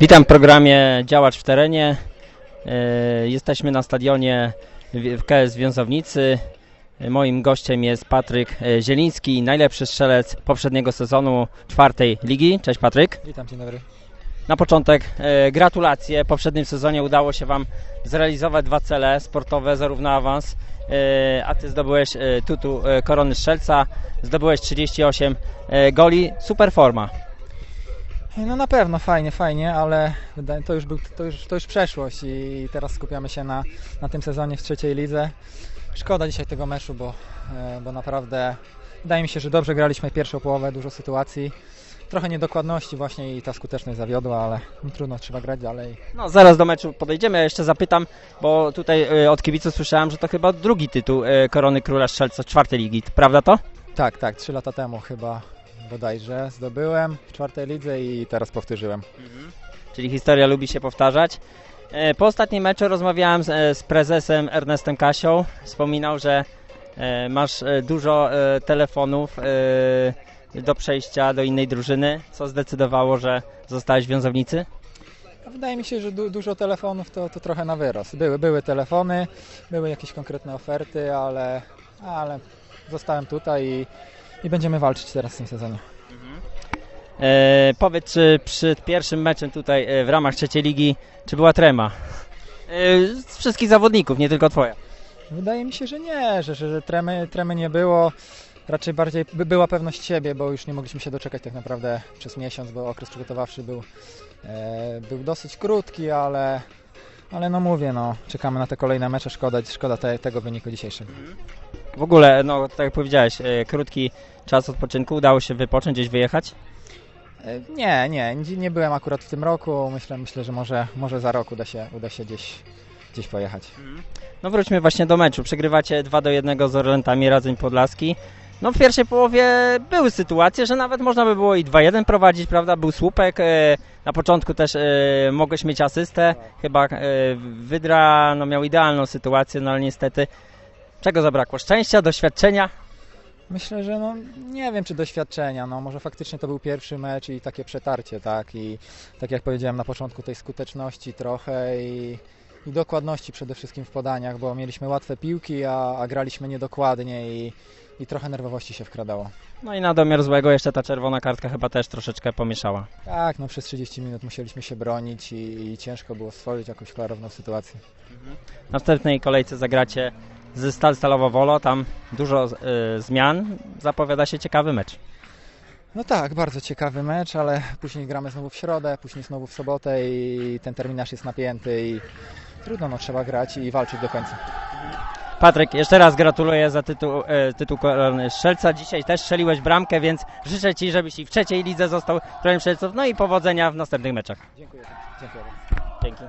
Witam w programie Działacz w terenie. E, Jesteśmy na stadionie w KS Wiązownicy. Moim gościem jest Patryk e, Zieliński, najlepszy strzelec poprzedniego sezonu czwartej ligi. Cześć Patryk. Witam, dzień dobry. Na początek e, gratulacje. W poprzednim sezonie udało się Wam zrealizować dwa cele sportowe, zarówno awans, a Ty zdobyłeś tutu e, korony strzelca, zdobyłeś 38 e, goli. Super forma. No na pewno, fajnie, fajnie, ale to już, był, to już, to już przeszłość i teraz skupiamy się na, na tym sezonie w trzeciej lidze. Szkoda dzisiaj tego meczu, bo, e, bo naprawdę wydaje mi się, że dobrze graliśmy pierwszą połowę, dużo sytuacji. Trochę niedokładności właśnie i ta skuteczność zawiodła, ale no, trudno, trzeba grać dalej. No, zaraz do meczu podejdziemy. Ja jeszcze zapytam, bo tutaj e, od kibiców słyszałem, że to chyba drugi tytuł e, Korony Króla Strzelca czwartej ligi. Prawda to? Tak, tak, trzy lata temu chyba bodajże zdobyłem w czwartej lidze i teraz powtórzyłem. Czyli historia lubi się powtarzać. E, Po ostatnim meczu rozmawiałem z, e, z prezesem Ernestem Kasią. Wspominał, że e, masz dużo telefonów do przejścia do innej drużyny. Co zdecydowało, że zostałeś w Wiązownicy? Wydaje mi się, że du- dużo telefonów to, to trochę na wyrost. Były, były telefony, były jakieś konkretne oferty, ale, ale zostałem tutaj i, i będziemy walczyć teraz w tym sezonie. E, powiedz, czy przed pierwszym meczem tutaj e, w ramach trzeciej ligi, czy była trema? E, z wszystkich zawodników, nie tylko twoja. Wydaje mi się, że nie, że, że, że tremy, tremy nie było. Raczej bardziej by była pewność siebie, bo już nie mogliśmy się doczekać tak naprawdę przez miesiąc, bo okres przygotowawczy był, e, był dosyć krótki, ale, ale no mówię, no, czekamy na te kolejne mecze, szkoda, szkoda te, tego wyniku dzisiejszego. W ogóle, no tak jak powiedziałeś, e, krótki czas odpoczynku, udało się wypocząć, gdzieś wyjechać? E, Nie, nie, nie nie byłem akurat w tym roku. Myślę, myślę że może, może za rok uda się, uda się gdzieś, gdzieś pojechać. No wróćmy właśnie do meczu. Przegrywacie 2 do 1 z Orlentami Radzyń Podlaski. No w pierwszej połowie były sytuacje, że nawet można by było i 2-1 prowadzić, prawda? Był słupek. e, Na początku też e, mogłeś mieć asystę. Chyba e, Wydra no, miał idealną sytuację, no ale niestety czego zabrakło? Szczęścia, doświadczenia? Myślę, że no, nie wiem czy doświadczenia, no może faktycznie to był pierwszy mecz i takie przetarcie, tak? I tak jak powiedziałem na początku tej skuteczności trochę i, i dokładności przede wszystkim w podaniach, bo mieliśmy łatwe piłki, a, a graliśmy niedokładnie i, i trochę nerwowości się wkradało. No i na domiar złego jeszcze ta czerwona kartka chyba też troszeczkę pomieszała. Tak, no przez 30 minut musieliśmy się bronić i, i ciężko było stworzyć jakąś klarowną sytuację. W następnej kolejce zagracie z Stal Stalowo Wolo, tam dużo e, zmian. Zapowiada się ciekawy mecz. No tak, bardzo ciekawy mecz, ale później gramy znowu w środę, później znowu w sobotę i ten terminarz jest napięty i trudno, no trzeba grać i walczyć do końca. Patryk, jeszcze raz gratuluję za tytuł, e, tytuł korony strzelca. Dzisiaj też strzeliłeś bramkę, więc życzę Ci, żebyś i w trzeciej lidze został królem strzelców. No i powodzenia w następnych meczach. Dziękuję. Dziękuję. Dzięki.